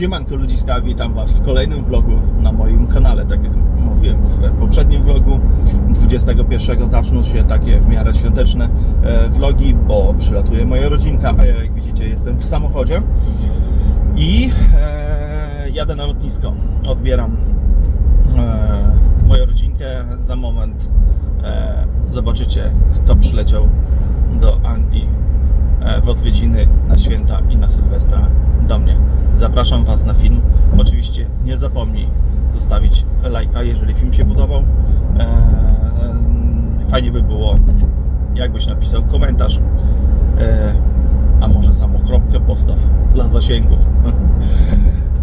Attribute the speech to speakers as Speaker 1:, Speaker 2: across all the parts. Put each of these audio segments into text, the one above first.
Speaker 1: Siemanko ludziska, witam Was w kolejnym vlogu na moim kanale. Tak jak mówiłem w poprzednim vlogu, 21 zaczną się takie w miarę świąteczne e, vlogi, bo przylatuje moja rodzinka, a ja jak widzicie jestem w samochodzie i e, jadę na lotnisko. Odbieram e, moją rodzinkę. Za moment e, zobaczycie, kto przyleciał do Anglii e, w odwiedziny na święta i na Sylwestra mnie. Zapraszam Was na film. Oczywiście nie zapomnij zostawić lajka, jeżeli film się podobał. E, fajnie by było, jakbyś napisał komentarz, e, a może samą kropkę postaw dla zasięgów.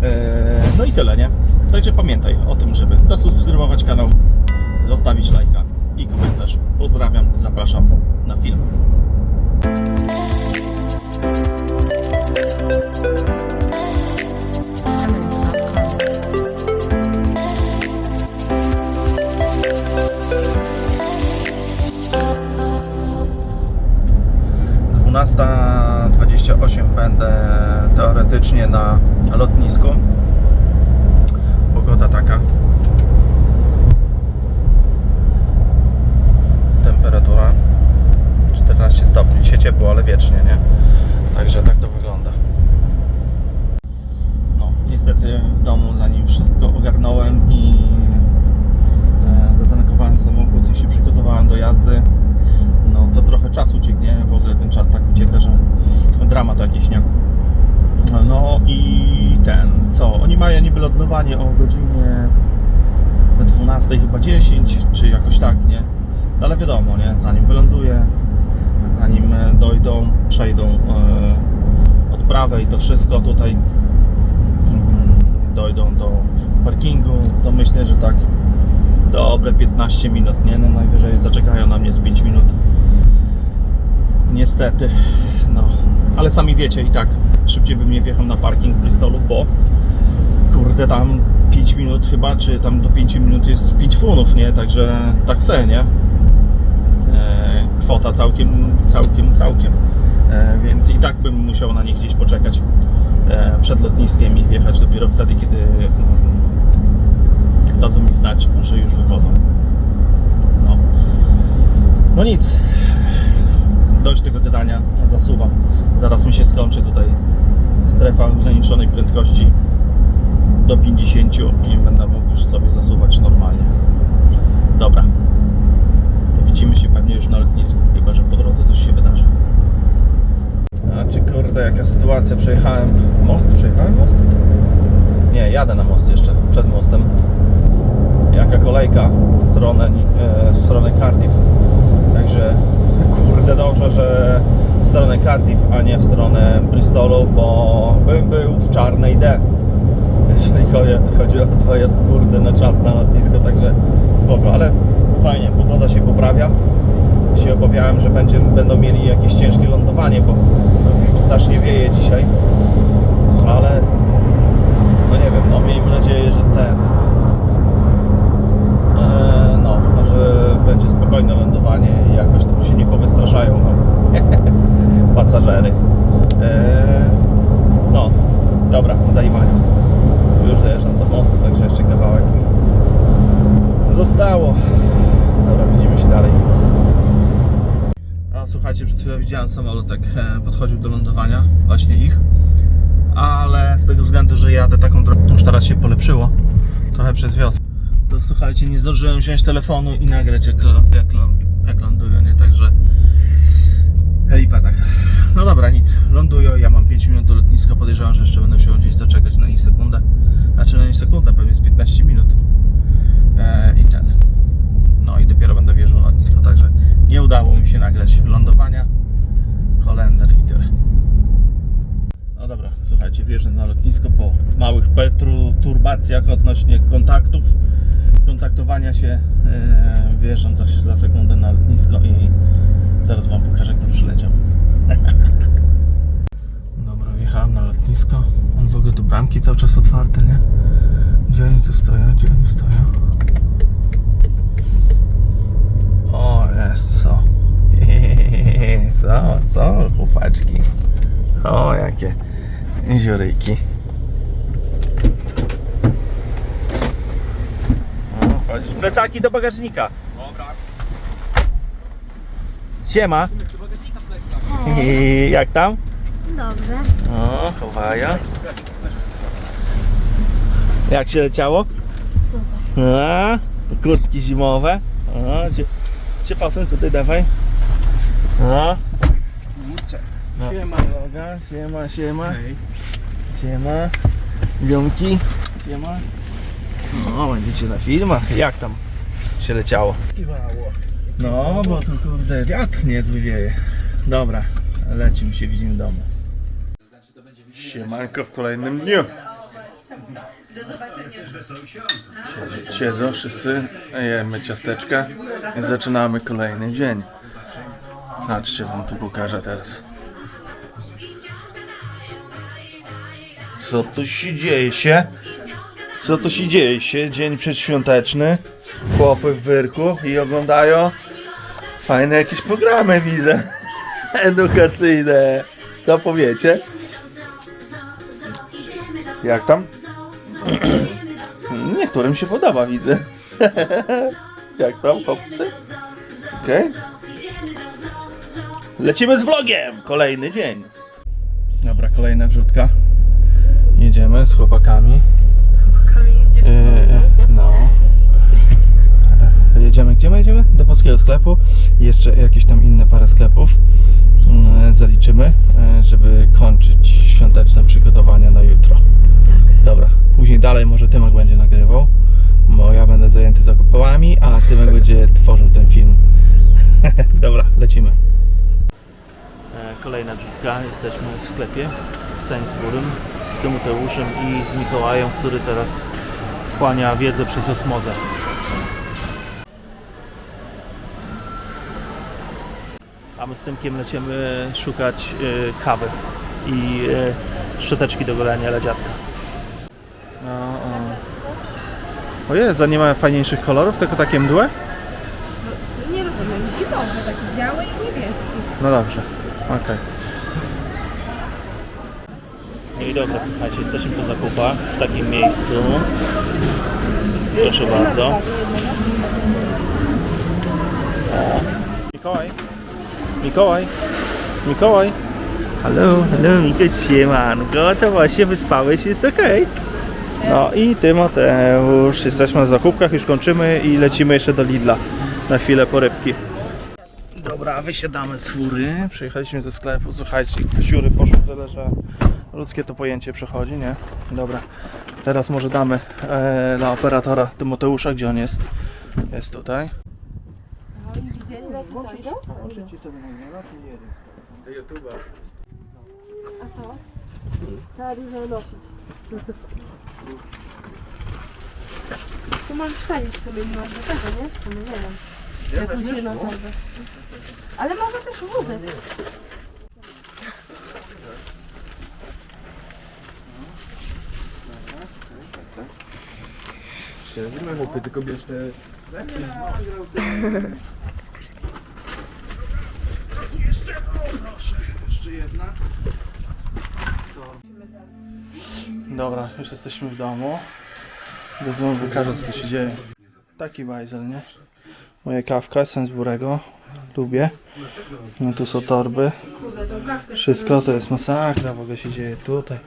Speaker 1: E, no i tyle, nie? Także pamiętaj o tym, żeby zasubskrybować kanał, zostawić lajka i komentarz. Pozdrawiam, zapraszam na film. I ten, co? Oni mają niby lądowanie o godzinie 12 chyba 10, czy jakoś tak, nie? No ale wiadomo, nie? Zanim wyląduję, zanim e, dojdą, przejdą e, odprawę i to wszystko tutaj mm, dojdą do parkingu, to myślę, że tak dobre 15 minut, nie? No najwyżej zaczekają na mnie z 5 minut. Niestety, no. Ale sami wiecie i tak szybciej bym nie wjechał na parking Bristolu, bo kurde tam 5 minut chyba, czy tam do 5 minut jest 5 funów, nie? Także tak se, nie? E, kwota całkiem, całkiem, całkiem. E, więc i tak bym musiał na nich gdzieś poczekać e, przed lotniskiem i wjechać dopiero wtedy, kiedy mm, dadzą mi znać, że już wychodzą. No, no nic. Dość tego gadania, zasuwam. Zaraz mi się skończy tutaj strefa ograniczonej prędkości do 50 i będę mógł już sobie zasuwać normalnie. Dobra. To widzimy się pewnie już na lotnisku, chyba że po drodze coś się wydarzy. A czy kurde, jaka sytuacja, przejechałem most? Przejechałem most? Nie, jadę na most jeszcze, przed mostem. Jaka kolejka w stronę, e, w stronę Cardiff. Także kurde dobrze, że stronę Cardiff, a nie w stronę Bristolu, bo bym był w czarnej D. Jeśli chodzi- o dojazd kurde na czas na lotnisko, także spoko, ale fajnie, pogoda się poprawia. Się obawiałem, że będzie, będą mieli jakieś ciężkie lądowanie, bo strasznie wieje dzisiaj. Ale no nie wiem, no miejmy nadzieję, że ten e, no, że będzie spokojne lądowanie i jakoś tam się nie powystraszają no, pasażery. E, no, dobra, zaiwaniem. Już dojeżdżam do mostu, także jeszcze kawałek mi zostało. Dobra, widzimy się dalej. Widziałem samolot, tak podchodził do lądowania, właśnie ich. Ale z tego względu, że jadę taką drogą, już teraz się polepszyło, trochę przez wiosnę. To słuchajcie, nie zdążyłem wziąć telefonu i nagrać jak, jak, jak lądują, nie? Także Lipa tak. No dobra, nic. Lądują, ja mam 5 minut do lotniska. Podejrzewam, że jeszcze będę musiał gdzieś zaczekać na nich sekundę. Znaczy na nich sekundę, pewnie z 15 minut. E, I ten. No i dopiero będę wjeżdżał na lotnisko, także nie udało mi się nagrać lądowania. Holender i tyle. No dobra, słuchajcie, wjeżdżam na lotnisko po małych perturbacjach odnośnie kontaktów, kontaktowania się. E, wjeżdżam za, za sekundę na lotnisko i zaraz Wam pokażę, kto przyleciał. Dobra, wjechałem na lotnisko. On w ogóle tu bramki cały czas otwarte, nie? Gdzie oni tu stoją? Gdzie oni stoją? Eso. Co, co, kufaczki. O, jakie zioryki. Chodzisz. Plecaki do bagażnika. Dobra. Siema. I jak tam?
Speaker 2: Dobrze.
Speaker 1: O, chowaja. Jak się leciało?
Speaker 2: Super.
Speaker 1: A, kurtki zimowe. A, gdzie pasują tutaj dawaj. O. No. Siema, droga. Siema, siema. Siema. Ziomki. Siema. No, będziecie na filmach. Jak tam się leciało? No, bo tu kurde wiatr niezły wieje. Dobra, lecimy się, widzimy w domu. Siemanko w kolejnym dniu. Siedzą wszyscy, jemy ciasteczka i zaczynamy kolejny dzień. Patrzcie, wam tu pokażę teraz. Co tu się dzieje się? Co tu się dzieje się? Dzień przedświąteczny. Chłopy w wyrku i oglądają fajne jakieś programy widzę. Edukacyjne. Co powiecie? Jak tam? Niektórym się podoba, widzę. Jak tam, chłopcy? Okej. Lecimy z vlogiem! Kolejny dzień. Dobra, kolejna wrzutka. Jedziemy z chłopakami. Yy, no. E, Jedziemy, gdzie my jedziemy? Do polskiego sklepu. Jeszcze jakieś tam inne parę sklepów e, zaliczymy, e, żeby kończyć świąteczne przygotowania na jutro. Dobra, później dalej może Tymek będzie nagrywał, bo ja będę zajęty zakupami, a Tymek będzie tworzył ten film. Dobra, lecimy. E, Kolejna wrzutka, jesteśmy w sklepie w Sainsburym z Tymoteuszem i z Mikołajem, który teraz wchłania wiedzę przez osmozę. A my z Tymkiem lecimy szukać e, kawy i e, szczoteczki do golenia dla dziadka. No, o. o jest, a nie ma fajniejszych kolorów, tylko takie mdłe?
Speaker 2: Nie rozumiem. Zimowy, taki biały i niebieski.
Speaker 1: No dobrze, okej. No i dobra, słuchajcie, jesteśmy po zakupach w takim miejscu. Proszę bardzo. Mikołaj. Mikołaj. Mikołaj. Halo, halo, Mikołaj, siemanko, co właśnie wyspałeś, jest okej. No i Tymoteusz, jesteśmy na zakupkach, już kończymy i lecimy jeszcze do Lidla na chwilę po rybki. Dobra, wysiadamy z fury, przyjechaliśmy do sklepu, słuchajcie, siury poszły tyle, że ludzkie to pojęcie przechodzi, nie? Dobra, teraz może damy e, dla operatora Tymoteusza, gdzie on jest? Jest tutaj.
Speaker 2: A co? Trzeba dużo nosić. Tu możesz wsadzić sobie nie masz do tego, nie? W sumie nie wiem. Jakąś jedną torbę. Ale mogę też wózek.
Speaker 3: Nie ma chłopy, tylko bierz te...
Speaker 1: Jeszcze jedna. Dobra, już jesteśmy w domu. Do domu wykażę co tu się dzieje. Taki bajzel, nie? Moja kawka z Sainsburego. Lubię. No tu są torby. Wszystko to jest masakra, w ogóle się dzieje tutaj.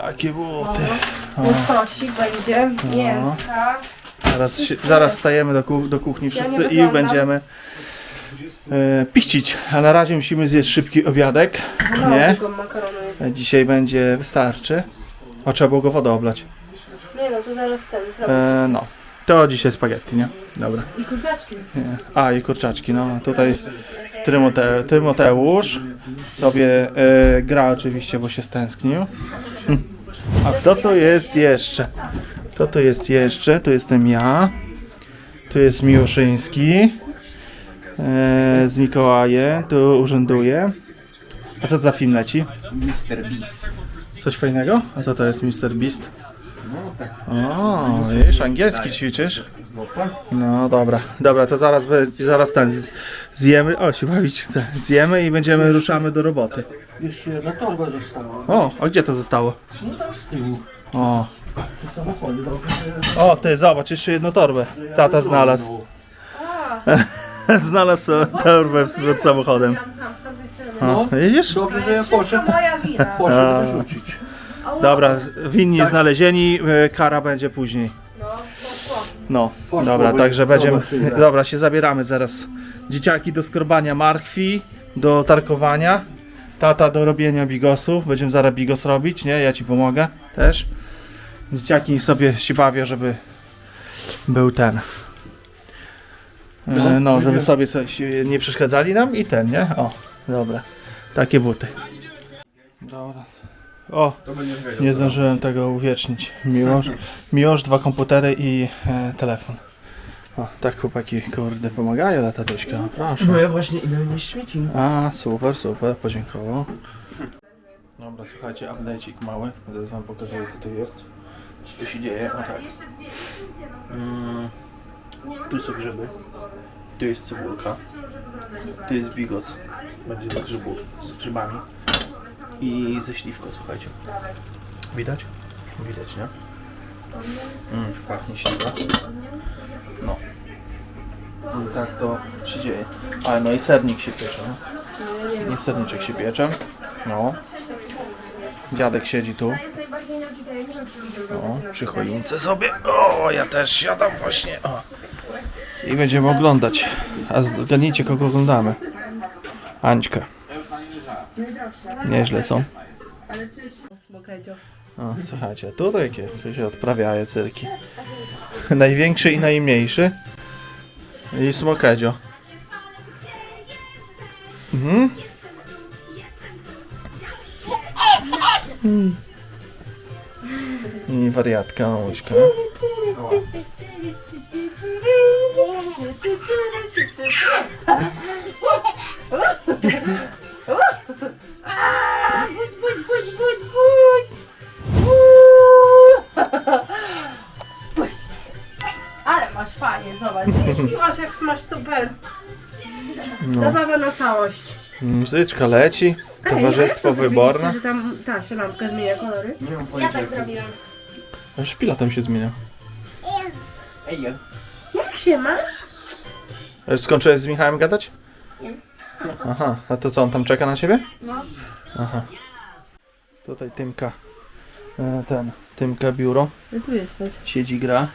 Speaker 1: Takie buty.
Speaker 2: Sosik będzie, mięska.
Speaker 1: Zaraz, się, zaraz stajemy do, kuch- do kuchni wszyscy i będziemy e, pichcić. A na razie musimy zjeść szybki obiadek. Nie?
Speaker 2: makaronu jest.
Speaker 1: E, Dzisiaj będzie wystarczy. O, trzeba było go wodą oblać.
Speaker 2: Nie no, to zaraz ten zrobię.
Speaker 1: E, no. To dzisiaj spaghetti, nie? Dobra.
Speaker 2: I kurczaczki.
Speaker 1: Nie. A, i kurczaczki, no. Tutaj Tymote, Tymoteusz sobie e, gra oczywiście, bo się stęsknił. Hm. A kto to jest jeszcze? Kto to jest jeszcze? To jestem ja. Tu jest Miłoszyński. E, z Mikołajem. Tu urzęduje. A co za film leci?
Speaker 3: Mr. Beast.
Speaker 1: Coś fajnego? A co to jest Mr. Beast?
Speaker 3: No tak.
Speaker 1: O, wiesz, angielski ćwiczysz?
Speaker 3: No tak.
Speaker 1: No dobra, dobra, to zaraz, be- zaraz ten z- zjemy. O, się bawić chcę. Zjemy i będziemy ruszamy do roboty.
Speaker 3: Jeszcze jedna torba została.
Speaker 1: O, a gdzie to zostało?
Speaker 3: No tam z tyłu.
Speaker 1: O. O, ty, zobacz, jeszcze jedną torbę. Tata znalazł. znalazł torbę z samochodem.
Speaker 2: Miałam tam, z tamtej strony.
Speaker 1: O, widzisz?
Speaker 3: Dobrze, że
Speaker 2: To
Speaker 3: ja poszedł,
Speaker 2: moja wina.
Speaker 3: poszedł wyrzucić.
Speaker 1: Dobra, z- winni znalezieni, e, kara będzie później.
Speaker 2: No, poszło.
Speaker 1: No,
Speaker 3: Poszło,
Speaker 1: dobra,
Speaker 3: bo-
Speaker 1: także będziemy.
Speaker 3: zobaczymy.
Speaker 1: Dobra, się zabieramy zaraz. Dzieciaki do skorbania marchwi, do tarkowania. Tata do robienia bigosów. Będziemy zaraz bigos robić, nie? Ja ci pomogę też. Dzieciaki sobie się bawią, żeby był ten. E,
Speaker 3: No,
Speaker 1: No, żeby
Speaker 3: będzie-
Speaker 1: sobie coś e, nie przeszkadzali nam i ten, nie? O, dobra. Takie buty. Dobra. O,
Speaker 3: To
Speaker 1: nie zdążyłem tego uwiecznić. Miłosz, Miłosz dwa komputery i e, telefon. O, tak chłopaki, kurde, pomagają la tatuśka, proszę.
Speaker 3: No ja właśnie idę nie śmieci.
Speaker 1: A, super, super, podziękował. Dobra, słuchajcie, update'ik mały, zaraz wam pokazuję co tu jest. Co tu się dzieje, o tak. Mm, tu są grzyby, tu jest cebulka, tu jest bigos, będzie z grzybów, z grzybami i ze śliwką, słuchajcie. Widać? Widać, nie? Mm, pachnie śliwa. No. I tak to się dzieje. Ale no i sernik się piecze. Nie serniczek się piecze. No. Dziadek siedzi tu. O, przy choince sobie. O, ja też siadam właśnie. O. I będziemy oglądać. A zgadnijcie kogo oglądamy. Ańczkę. Nieźle co? O, słuchajcie, tutaj się odprawiają cyrki. Największy i najmniejszy. I smokedzio. Mhm. I wariatka, łyżka.
Speaker 2: Budź, budź, budź, budź, budź! Uuu. Budź. Ale masz fajnie, zobacz. Śpiłaś jak masz super. Zabawa na całość.
Speaker 1: Muzyczka leci. Towarzystwo
Speaker 2: Ej, jak to
Speaker 1: wyborne.
Speaker 2: zrobiliście, że tam ta się lampka zmienia kolory?
Speaker 3: Nie mam
Speaker 2: Ja
Speaker 3: pojęcia.
Speaker 2: tak zrobiłam.
Speaker 1: Aż pilotem się zmienia.
Speaker 3: Ej, ja.
Speaker 2: Jak się masz?
Speaker 1: Już skończyłeś z Michałem gadać?
Speaker 2: Nie.
Speaker 1: Aha, a to co, on tam czeka na ciebie?
Speaker 2: No.
Speaker 1: Aha. Tutaj Tymka, e, ten, Tymka biuro,
Speaker 2: No tu jest, patrz.
Speaker 1: siedzi, gra.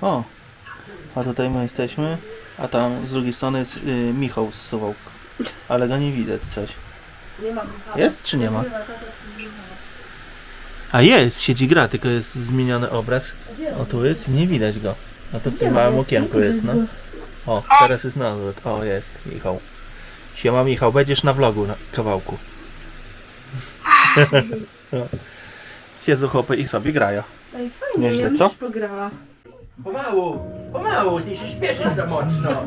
Speaker 1: O, a tutaj my jesteśmy, a tam z drugiej strony jest y, Michał z Suwałk. Ale go nie widać coś.
Speaker 2: Nie mam.
Speaker 1: Jest czy nie ma? A jest, siedzi, gra, tylko jest zmieniony obraz. O, tu jest i nie widać go. A to w tym małym okienku jest, no. O, teraz jest na odwrót. O, jest, Michał. Siema Michał, będziesz na vlogu na kawałku. No. Siedzą chłopy i sobie grają.
Speaker 2: Ej, fajnie,
Speaker 1: Nieźle,
Speaker 2: ja
Speaker 1: co?
Speaker 2: też pograła.
Speaker 3: Pomału, pomału, ty się śpieszysz za mocno.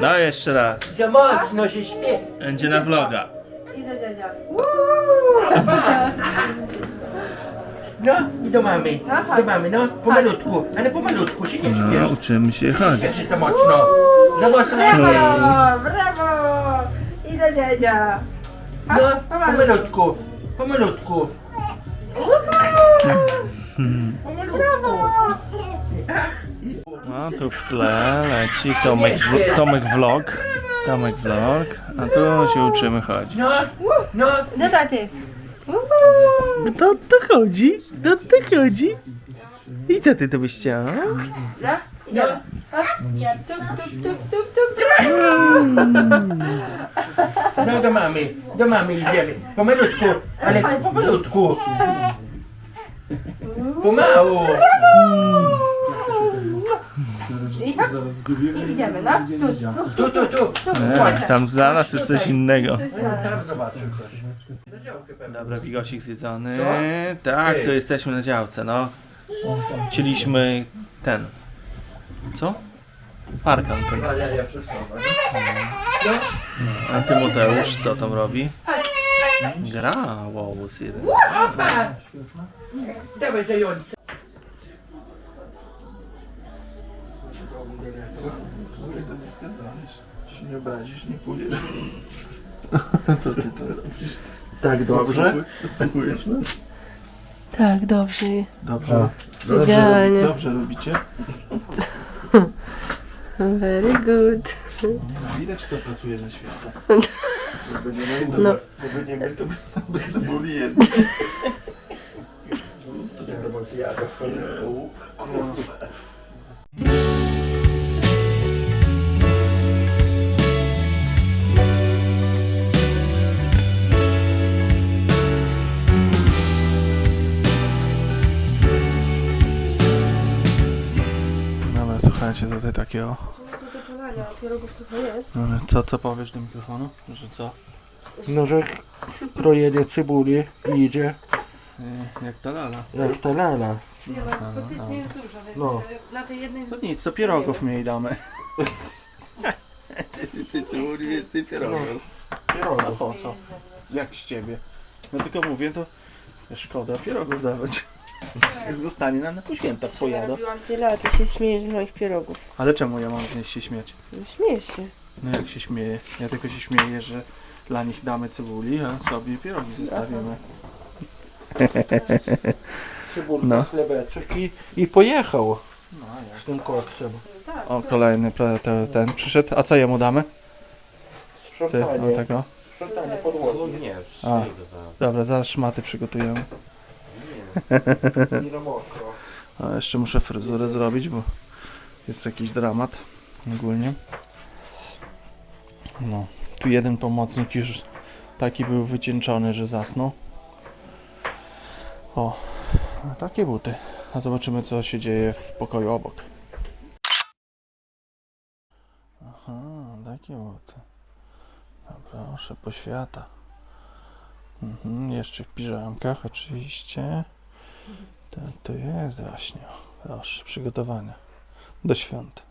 Speaker 1: No jeszcze raz.
Speaker 3: Za mocno się śpie.
Speaker 1: Będzie na vloga.
Speaker 2: Idę dziadzia.
Speaker 3: No i do mamy,
Speaker 2: Aha.
Speaker 3: do mamy, no, pomalutku, ale pomalutku, się nie
Speaker 1: No,
Speaker 3: śpiesz.
Speaker 1: uczymy się chodzić.
Speaker 3: Śpieszy za mocno. Za mocno się.
Speaker 2: Brawo, brawo! Idę dziadzia.
Speaker 3: No, pomalutku, pomalutku.
Speaker 1: No tu w tle leci Tomek, w- Tomek vlog. Tomek vlog. A tu się uczymy chodzić.
Speaker 3: No, no,
Speaker 2: Do taty.
Speaker 1: To to chodzi? To to chodzi? I co ty tu byś chciał?
Speaker 2: No,
Speaker 3: no.
Speaker 2: Tup, tup, tup, tup, tup.
Speaker 3: No do mamy, do mamy idziemy. Pomalutku, ale pomalutku. Pomału.
Speaker 2: I? I idziemy, no. Tu,
Speaker 3: Tu, tu, tu.
Speaker 1: Nie, tam zaraz już coś innego.
Speaker 3: Tam zobaczę.
Speaker 1: Dobra, bigosik zjedzony. Tak, to jesteśmy na działce, no. Chcieliśmy ten. Co? Parkan ten.
Speaker 3: Ale ja przesuwam.
Speaker 1: A Tymoteusz co tam robi? Gra łobuz jeden.
Speaker 3: Dawaj zająca.
Speaker 1: Się nie obrazisz, nie pójdziesz. Co ty to robisz? Tak dobrze? Cechujesz nas?
Speaker 2: Tak, dobrze.
Speaker 1: Dobrze.
Speaker 2: Idealnie.
Speaker 1: Dobrze robicie?
Speaker 2: Very good.
Speaker 1: Widać, kto pracuje na świecie.
Speaker 2: No.
Speaker 3: Będziemy to
Speaker 1: Bez cebuli jedno. Dobra, słuchajcie, tutaj takie o.
Speaker 2: Do polania, pierogów trochę jest.
Speaker 1: No, ale Co, co powiesz do mikrofonu? Że co?
Speaker 3: No, że krojenie cebuli idzie
Speaker 1: Yy, Jak ta lala.
Speaker 3: jak ta lala.
Speaker 2: Nie, no, faktycznie jest dużo, więc
Speaker 3: No.
Speaker 2: e, na tej jednej
Speaker 1: To nic, to pierogów mniej damy. Cebuli więcej pierogów. A
Speaker 3: Pierogów.
Speaker 1: po co? Jak z ciebie? No tylko mówię, to szkoda pierogów dawać. Jak zostanie nam na po świętach pojada.
Speaker 2: Robiłam tyle, a ty się śmiejesz z moich pierogów.
Speaker 1: Ale czemu ja mam z nich się śmiać?
Speaker 2: No, Śmiejesz się.
Speaker 1: No jak się śmieję? Ja tylko się śmieję, że dla nich damy cebuli, a sobie pierogi zostawimy.
Speaker 3: Cebulka,
Speaker 1: No.
Speaker 3: chlebeczek i, i pojechał
Speaker 1: No
Speaker 3: z tym koksem.
Speaker 1: O, kolejny pre- te- ten przyszedł. A co jemu damy? Ty, o
Speaker 3: Sprzątanie,
Speaker 1: tego.
Speaker 3: sprzątanie podłogi.
Speaker 1: A, dobra, zaraz szmaty przygotujemy. A jeszcze muszę fryzurę zrobić, bo jest jakiś dramat ogólnie. No, tu jeden pomocnik już taki był wycieńczony, że zasnął. O, takie buty. A zobaczymy co się dzieje w pokoju obok. Aha, takie buty. No proszę, poświata. Mhm, jeszcze w piżamkach oczywiście. Tak to jest właśnie. Proszę, przygotowania do świąt.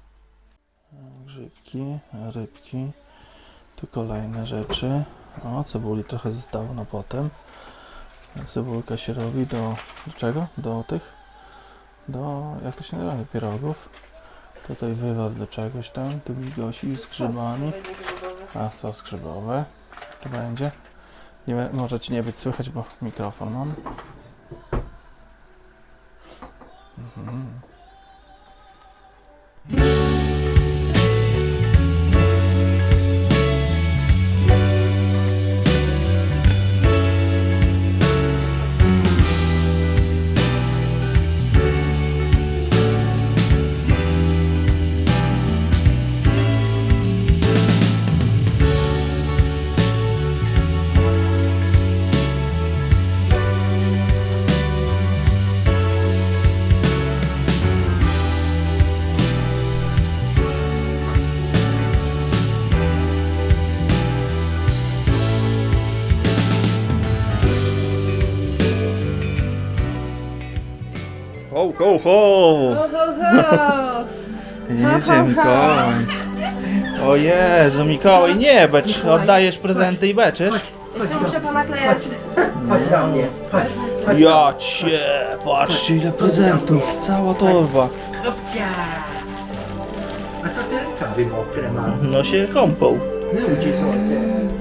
Speaker 1: Grzybki, rybki. Tu kolejne rzeczy. O, cebuli trochę zostało na potem. Cebulka się robi do, do czego? Do tych? Do, jak to się nazywa? Pierogów. Tutaj wywar do czegoś tam. Tu bigosi z grzybami. A, sos grzybowy. To będzie. Nie, może ci nie być słychać, bo mikrofon mam. Mhm. Ho, ho, ho!
Speaker 2: Ho, ho, ho!
Speaker 1: Jedzie Mikołaj. O Jezu, Mikołaj, nie becz, oddajesz prezenty i beczysz?
Speaker 2: Jeszcze muszę ponaklejać.
Speaker 3: Chodź do mnie. Chodź.
Speaker 1: Ja cię, patrzcie ile prezentów, cała torba.
Speaker 3: Kopcia. A co te rękawy mokre mam?
Speaker 1: No się kąpą.
Speaker 3: Ludzie są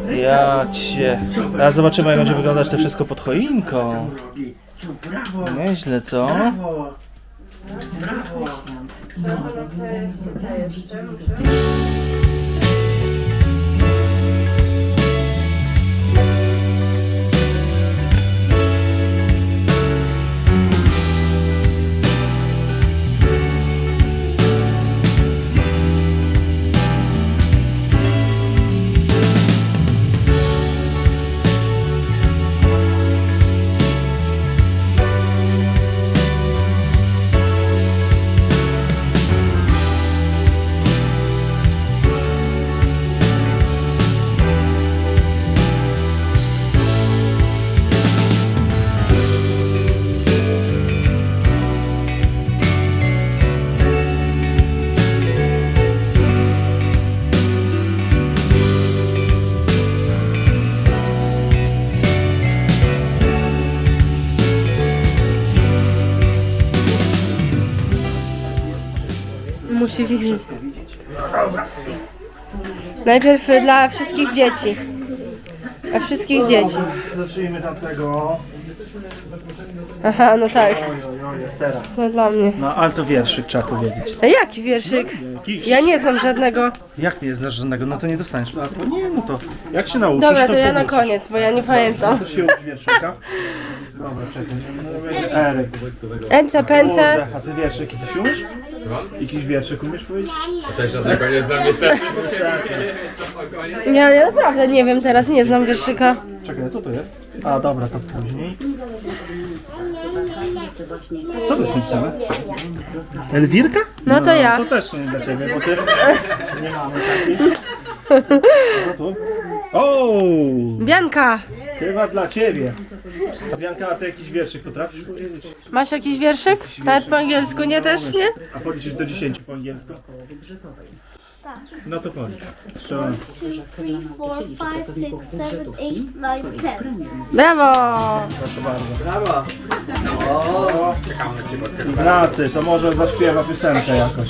Speaker 3: te.
Speaker 1: Ja cię. A zobaczymy jak będzie wyglądać to wszystko pod choinką.
Speaker 3: Co, brawo.
Speaker 1: Nieźle, co?
Speaker 3: Brawo. Brawo.
Speaker 2: Trzeba ponaklejać tutaj jeszcze, muszę. Musi widzieć. Najpierw dla wszystkich dzieci. Dla wszystkich dzieci.
Speaker 1: Zacznijmy tamtego.
Speaker 2: Aha, no tak. No dla mnie.
Speaker 1: No, ale to wierszyk trzeba powiedzieć.
Speaker 2: A jaki wierszyk? Ja nie znam żadnego.
Speaker 1: Jak nie znasz żadnego? No to nie dostaniesz. To nie, no to jak się nauczysz,
Speaker 2: Dobra,
Speaker 1: to
Speaker 2: to ja na
Speaker 1: powrócisz.
Speaker 2: koniec, bo ja nie pamiętam.
Speaker 1: To się wierszyka. Dobra, czekaj. No, będzie Eryk.
Speaker 2: Pęce.
Speaker 1: Kurde, A ty wierszyk jakiś umiesz? Jakiś wierszyk umiesz powiedzieć?
Speaker 4: Też żadnego nie znam niestety.
Speaker 2: Ja, ja naprawdę nie wiem teraz, nie znam wierszyka.
Speaker 1: Czekaj, co to jest? A dobra, to później. Co to jest napisane? Elwirka?
Speaker 2: No to ja.
Speaker 1: To też nie dla ciebie, bo ty nie mamy takich. Co tu? O!
Speaker 2: Bianka,
Speaker 1: Chyba dla ciebie. A Bianka, a ty jakiś wierszyk potrafisz powiedzieć?
Speaker 2: masz jakiś wierszyk? Nawet po angielsku nie też, nie?
Speaker 1: A policzysz do 10 po angielsku? No to policz. Trzeba.
Speaker 5: three, four, five, six, seven, eight, nine, ten.
Speaker 2: Brawo!
Speaker 1: Proszę bardzo. Ignacy, to może zaśpiewa piosenkę jakoś.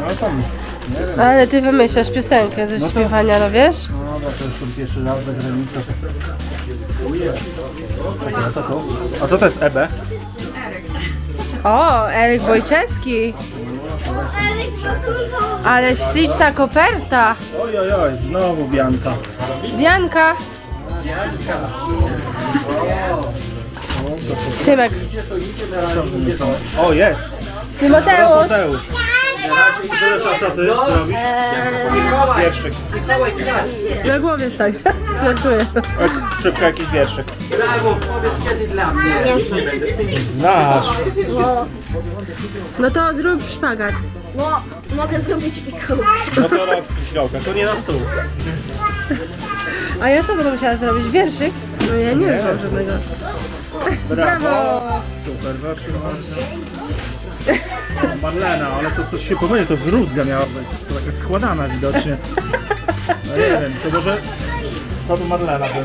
Speaker 1: No tam.
Speaker 2: Ale ty wymyślasz piosenkę ze śpiewania, no wiesz?
Speaker 1: No dobra, to już ten pierwszy raz za granicą. Czekaj, a co to? A co to jest EB?
Speaker 2: O, Eryk Wojczewski. Ale śliczna koperta.
Speaker 1: Oj, oj, oj, znowu Bianka.
Speaker 2: Bianka. Tymek.
Speaker 1: O, jest!
Speaker 2: Tymoteusz.
Speaker 1: Mateusz. Co ty robisz? Wierszyk.
Speaker 2: Na głowie stań. Żartuję.
Speaker 1: Szybko jakiś wierszyk.
Speaker 3: Brawo, powiedz kiedy dla mnie.
Speaker 1: Znasz.
Speaker 2: No to zrób szpagat.
Speaker 5: No, mogę zrobić pikołkę.
Speaker 1: No to rok fikołka, to nie na stół.
Speaker 2: A ja co będę musiała zrobić? Wierszyk? No ja nie znam żadnego. Brawo!
Speaker 1: Super, weszło. Marlena, ale to, to się pomyli, to gruzga miała być. To taka składana widocznie. No nie wiem, to może... To by Marlena był.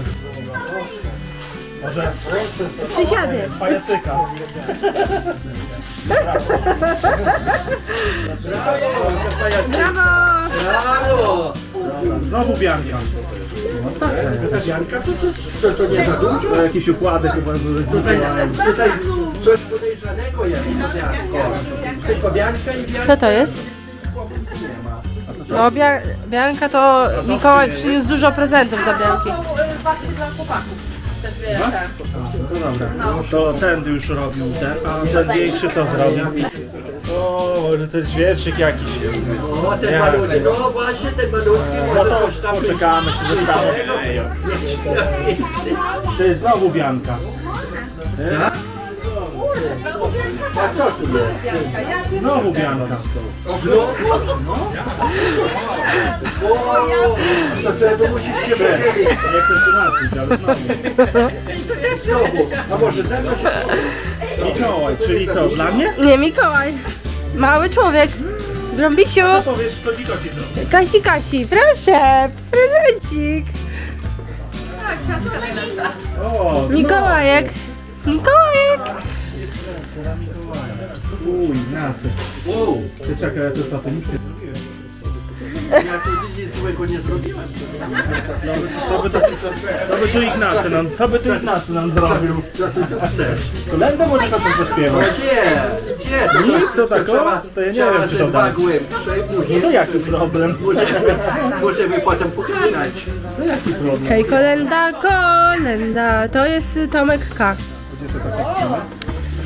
Speaker 1: Może
Speaker 2: Przysiady.
Speaker 1: pajacyka.
Speaker 2: Brawo!
Speaker 3: Brawo!
Speaker 1: Znowu Bianka. No tak, jakaś Bianka to, to,
Speaker 3: To, to nie za dużo?
Speaker 1: to jakiś układek chyba
Speaker 3: tutaj coś podejrzanego jest. Tylko Bianka i Bianka.
Speaker 2: Co to jest? No, Bia Bianka to Mikołaj przyniósł dużo prezentów dla Bianki.
Speaker 1: No to dobra. To ten już robił ten, a ten większy co zrobił? O, może to jest wierszyk jakiś.
Speaker 3: O, te
Speaker 1: Nie.
Speaker 3: malutkie, no właśnie te malutkie,
Speaker 1: No
Speaker 3: może
Speaker 1: to
Speaker 3: coś tam
Speaker 1: poczekamy, się zostało. To jest znowu Bianka.
Speaker 3: A co tu jest?
Speaker 1: Znowu Bianka.
Speaker 3: No. O, to tego musisz się podzielić
Speaker 1: Nie chcę się napić, ale znowu.
Speaker 3: znowu. A może ze mną się
Speaker 1: Mikołaj, czyli co, dla mnie?
Speaker 2: Nie, Mikołaj. Mały człowiek. Grąbisiu.
Speaker 1: Co powiesz, szkodzi ci?
Speaker 2: Kasi, Kasi, proszę. Prezencik.
Speaker 1: O, znowu.
Speaker 2: Mikołajek. Mikołajek.
Speaker 1: Uj, Ignacy.
Speaker 3: Wow,
Speaker 1: Ty czekaj, ja to nie zrobiłem.
Speaker 3: ja tu nic złego nie zrobiłem.
Speaker 1: Co by, to, co by tu Ignacy nam, co by tu Ignacy nam zrobił?
Speaker 3: Co ty tu chcesz?
Speaker 1: Kolędę może to
Speaker 3: No
Speaker 1: zaśpiewać.
Speaker 3: gdzie? Gdzie? To
Speaker 1: Nic, co
Speaker 3: to
Speaker 1: takiego?
Speaker 3: trzeba-
Speaker 1: To ja nie
Speaker 3: trzeba
Speaker 1: wiem, czy
Speaker 3: ze
Speaker 1: to
Speaker 3: dwa głębsze, później
Speaker 1: To jaki problem?
Speaker 3: muszę, muszę mi potem.
Speaker 1: To problem?
Speaker 2: Hej, kolenda, kolenda. To jest Tomek K.
Speaker 1: Gdzie takie wpisane?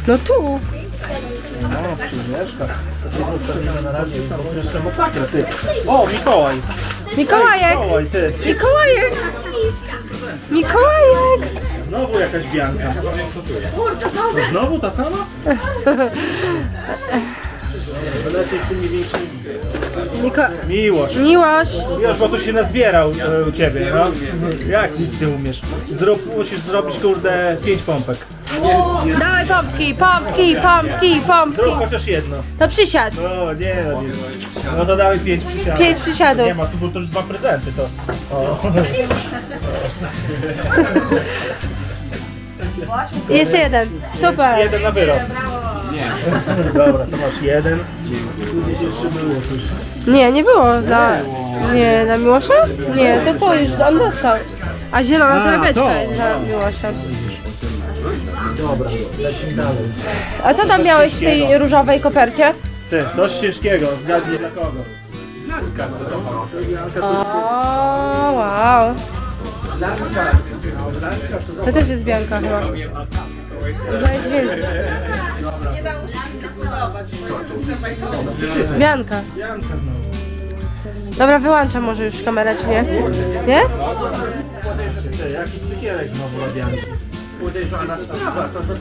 Speaker 2: No tu.
Speaker 1: O, przymieszka. To na razie są jeszcze masakra, ty. O, Mikołaj.
Speaker 2: Mikołajek.
Speaker 1: Mikołaj, ty.
Speaker 2: Mikołajek. Mikołajek.
Speaker 1: Znowu jakaś bianka. To znowu ta sama? Lepiej z tymi większymi.
Speaker 2: Miko
Speaker 1: Miłość.
Speaker 2: Miłość.
Speaker 1: Już, bo tu się nazbierał e, u ciebie, no. Jak nic nie umiesz? Zrób, musisz zrobić, kurde, pięć pompek.
Speaker 2: Dawaj pompki, pompki, pompki, pompki.
Speaker 1: Zrób chociaż jedno.
Speaker 2: To przysiad.
Speaker 1: No, nie, no nie. No to dawaj pięć przysiadów.
Speaker 2: Pięć przysiadów.
Speaker 1: Nie ma, tu były też dwa prezenty, to... O.
Speaker 2: Jeszcze jeden. Super.
Speaker 1: Jeden na wyrost. Nie. Dobra, to masz jeden. Tu gdzieś jeszcze było coś.
Speaker 2: Nie, nie było dla... Nie, dla Miłosza? Nie, to to już on dostał. A zielona torebeczka
Speaker 1: to.
Speaker 2: jest dla Miłosza.
Speaker 3: Dobra, lecimy dalej.
Speaker 2: A co tam miałeś w tej różowej kopercie?
Speaker 1: Ty, coś ciężkiego, zgadnij dla kogo.
Speaker 2: O, wow. To też jest bianka chyba. Znajdź więcej. Bianka. Dobra, wyłączam może już kamerę, czy nie? Nie?
Speaker 1: Jaki cukierek znowu robiany.
Speaker 3: Podejrzana sprawa, to, to,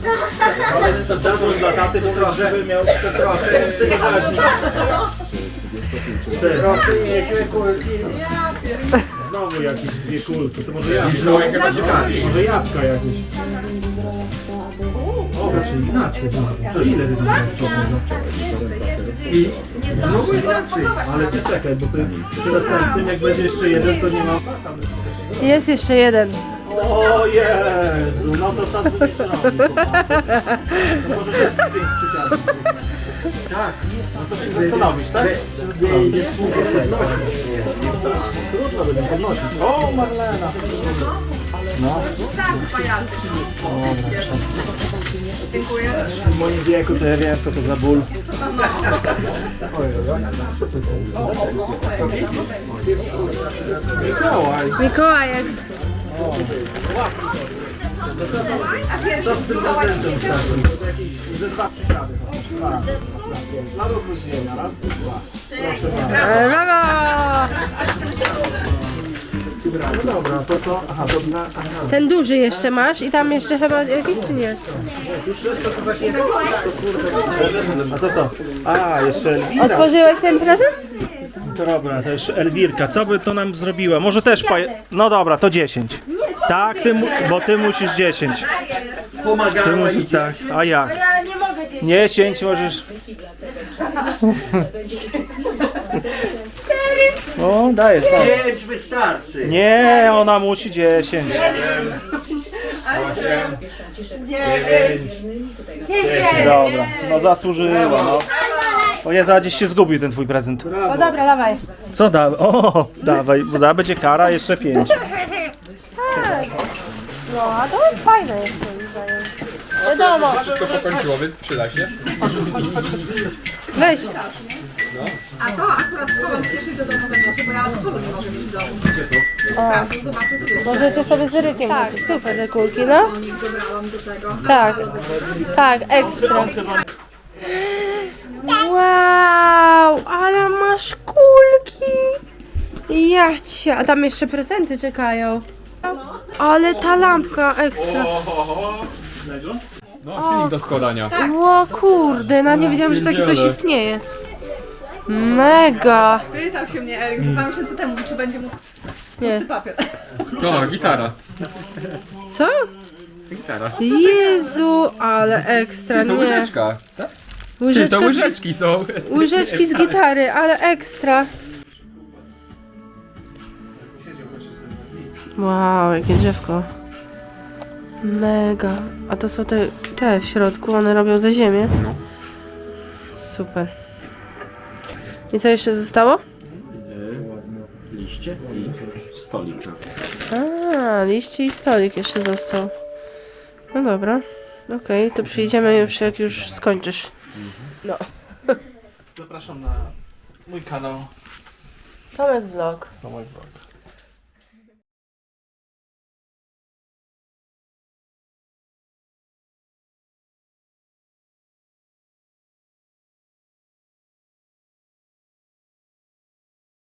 Speaker 1: Ale to zabór dla taty, bo trochę miał
Speaker 3: to trochę
Speaker 1: Ty,
Speaker 3: trochę niezłe kulki.
Speaker 1: znowu jakieś dwie kulki, to może
Speaker 3: jabłka.
Speaker 1: Może jabłka jakieś. Czyli inaczej. To ile ty tam
Speaker 3: I znowu inaczej.
Speaker 1: Ale ty czekaj, bo ty przy następnym jak będzie jeszcze jeden, to nie ma...
Speaker 2: Jest jeszcze jeden.
Speaker 1: O Jezu, no to tak będzie robił. To może też z tych przyciągów.
Speaker 3: Tak.
Speaker 1: To się zastanowisz, tak?
Speaker 3: Nie idzie słuchać.
Speaker 1: Trudno będzie podnosić. O, Marlena! No. Dziękuję. W moim wieku to ja wiem, co to za ból. Mikołaj,
Speaker 2: Mikołajek.
Speaker 1: co z tym prezentem ze dwa przysiady. Dwa. Dla rozluźnienia. Raz, dwa. Proszę bardzo. No dobra, to co? Aha, to na... Aha.
Speaker 2: Ten duży jeszcze masz i tam jeszcze chyba jakiś czy nie?
Speaker 1: A co to? A, jeszcze Elwira.
Speaker 2: Otworzyłeś ten prezent?
Speaker 1: To dobra, to jeszcze Elwirka. Co by to nam zrobiła? Może też pa... No dobra, to 10. Tak, ty mu... bo ty musisz 10. Ty musisz, tak. A jak?
Speaker 2: Ja nie mogę gdzieś.
Speaker 1: Nie 10 możesz. O, dajesz, dajesz.
Speaker 3: pięć wystarczy.
Speaker 1: Nie, ona musi 10. Dobra, no zasłużyła, no. O nie, zaraz gdzieś się zgubił ten twój prezent.
Speaker 2: O dobra, dawaj.
Speaker 1: Co da? O, dawaj, bo za będzie kara jeszcze 5.
Speaker 2: No, a to fajne jest moim zdaniem. Wiadomo,
Speaker 4: Wszystko pokończyło, więc przyda się.
Speaker 2: weź.
Speaker 6: A to akurat schowam w kieszeni do domu zaniosę, bo ja absolutnie nie mogę mieć w domu. Sprawdzę, zobaczę, tu jest.
Speaker 2: Możecie sobie z rykiem tak, super te kulki, no.
Speaker 6: Nie dobrałam do tego.
Speaker 2: Tak, tak, ekstra. Wow, ale masz kulki. Ja cię, a tam jeszcze prezenty czekają. Ale ta lampka ekstra.
Speaker 4: No, silnik do składania.
Speaker 2: O kurde, no nie wiedziałam, że takie coś istnieje. Mega.
Speaker 6: Pytał się mnie Eryk dwa miesiące temu, czy będzie mu
Speaker 2: Nie.
Speaker 6: pusty papier.
Speaker 4: No, gitara.
Speaker 2: Co?
Speaker 4: Gitara.
Speaker 2: Jezu, ale ekstra,
Speaker 4: To
Speaker 2: nie.
Speaker 4: łyżeczka. Ty, to
Speaker 2: Łyżeczka z,
Speaker 4: łyżeczki są.
Speaker 2: łyżeczki z gitary, ale ekstra. Wow, jakie drzewko. Mega. A to są te, te w środku, one robią za ziemię.
Speaker 4: No.
Speaker 2: Super. I co jeszcze zostało?
Speaker 7: liście i stolik.
Speaker 2: A, liście i stolik jeszcze został. No dobra. Okej, to przyjdziemy już jak już skończysz.
Speaker 1: Zapraszam na mój kanał,
Speaker 2: Tomek Vlog.
Speaker 1: na mój vlog.